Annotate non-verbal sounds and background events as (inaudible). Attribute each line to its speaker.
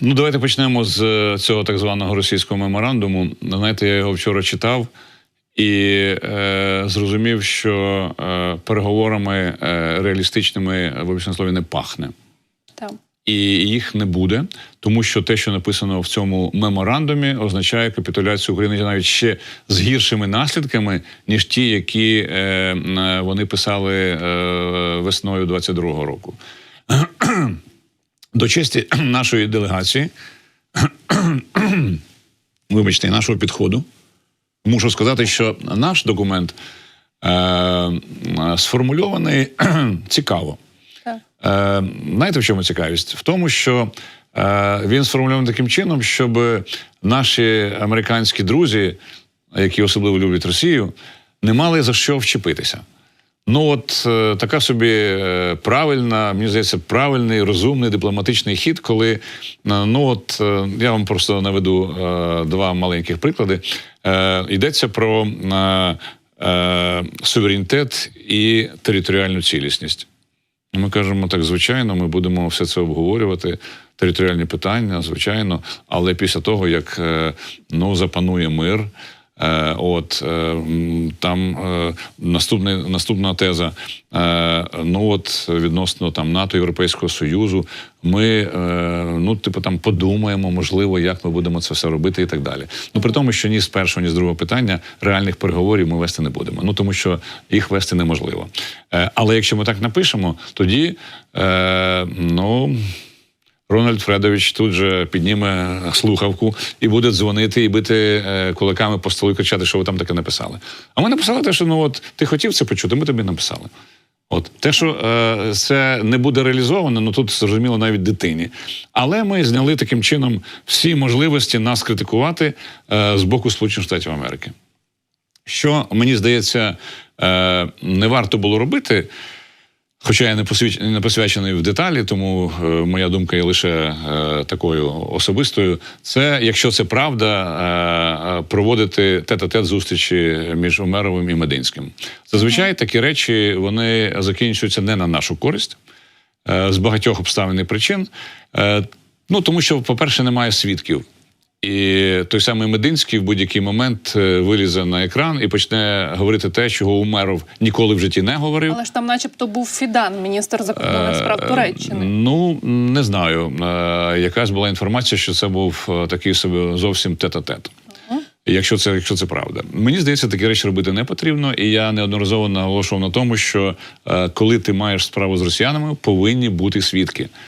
Speaker 1: Ну, давайте почнемо з е, цього так званого російського меморандуму. Знаєте, я його вчора читав і е, зрозумів, що е, переговорами е, реалістичними в обічному слові не пахне.
Speaker 2: Так.
Speaker 1: І їх не буде, тому що те, що написано в цьому меморандумі, означає капітуляцію України навіть ще з гіршими наслідками, ніж ті, які е, е, вони писали е, весною 22-го року. До честі (clears throat) нашої делегації, (clears throat) вибачте, нашого підходу, мушу сказати, що наш документ е, сформульований (clears throat) цікаво. Е, знаєте, в чому цікавість? В тому, що е, він сформульований таким чином, щоб наші американські друзі, які особливо люблять Росію, не мали за що вчепитися. Ну, от е, така собі е, правильна, мені здається, правильний, розумний дипломатичний хід, коли е, ну от е, я вам просто наведу е, два маленьких приклади. Е, йдеться про е, е, суверенітет і територіальну цілісність. Ми кажемо так, звичайно, ми будемо все це обговорювати. Територіальні питання, звичайно, але після того, як е, ну, запанує мир. Е, От е, там е, наступний, наступна теза. Ну от відносно там НАТО, Європейського Союзу, ми ну, типу, там подумаємо, можливо, як ми будемо це все робити і так далі. Ну при тому, що ні з першого, ні з другого питання реальних переговорів ми вести не будемо. Ну тому що їх вести неможливо. Але якщо ми так напишемо, тоді ну. Рональд Фредович тут же підніме слухавку і буде дзвонити і бити е, кулаками по столу і кричати, що ви там таке написали. А ми написали те, що ну от ти хотів це почути, ми тобі написали. От те, що е, це не буде реалізовано, ну тут зрозуміло навіть дитині. Але ми зняли таким чином всі можливості нас критикувати е, з боку Сполучених Штатів Америки. Що мені здається, е, не варто було робити. Хоча я не посвяч... не посвячений в деталі, тому е, моя думка є лише е, такою особистою. Це, якщо це правда, е, е, проводити тет-а-тет зустрічі між Умеровим і Мединським. Зазвичай такі речі вони закінчуються не на нашу користь е, з багатьох обставин і причин. Е, ну тому що, по-перше, немає свідків. І той самий Мединський в будь-який момент е, вилізе на екран і почне говорити те, чого Умеров ніколи в житті не говорив.
Speaker 2: Але ж там, начебто, був Фідан, міністр закордонних справ
Speaker 1: Е,
Speaker 2: Туреччини.
Speaker 1: Ну не знаю. Е, Якась була інформація, що це був такий собі зовсім тет-а-тет. Якщо це, якщо це правда, мені здається, такі речі робити не потрібно, і я неодноразово наголошував на тому, що е, коли ти маєш справу з росіянами, повинні бути свідки.